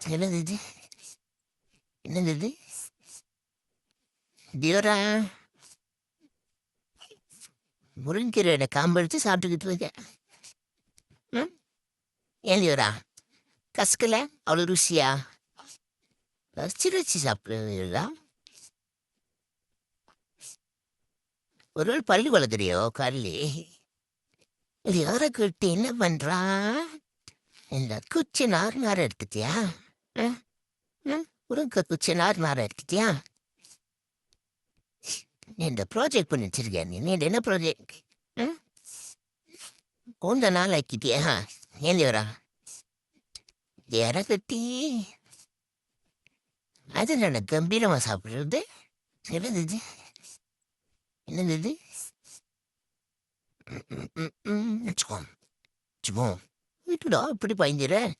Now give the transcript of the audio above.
என்னது இது? என்னது இது? தியோரா முருங்கீரை காம்பு எடுத்து சாப்பிட்டுக்கிட்டு இருக்கேன் ம்? ஏன் தியோரா கசக்கல? அவ்வளோ ருசியா? ரசிச்சு ரசிச்சு ஒரு ஆள் பள்ளி வளர்க்குறியோ கல்லி இது யாரை கிட்ட என்ன பண்ணுறா இந்த குச்சி நார் நார் எடுத்துட்டியா? ம்? ம்? முருங்கை குச்சி நார் இந்த ப்ராஜெக்ட் பண்ணி நீ நீ என்ன ப்ராஜெக்ட் கொஞ்ச நாள் ஆக்கிட்டியா ஏன் வரா இறக்கட்டி அது நான் கம்பீரமாக சாப்பிட்றது என்னது என்னது இது ம், ம், ம், வீட்டுடா இப்படி பயந்துடுறேன்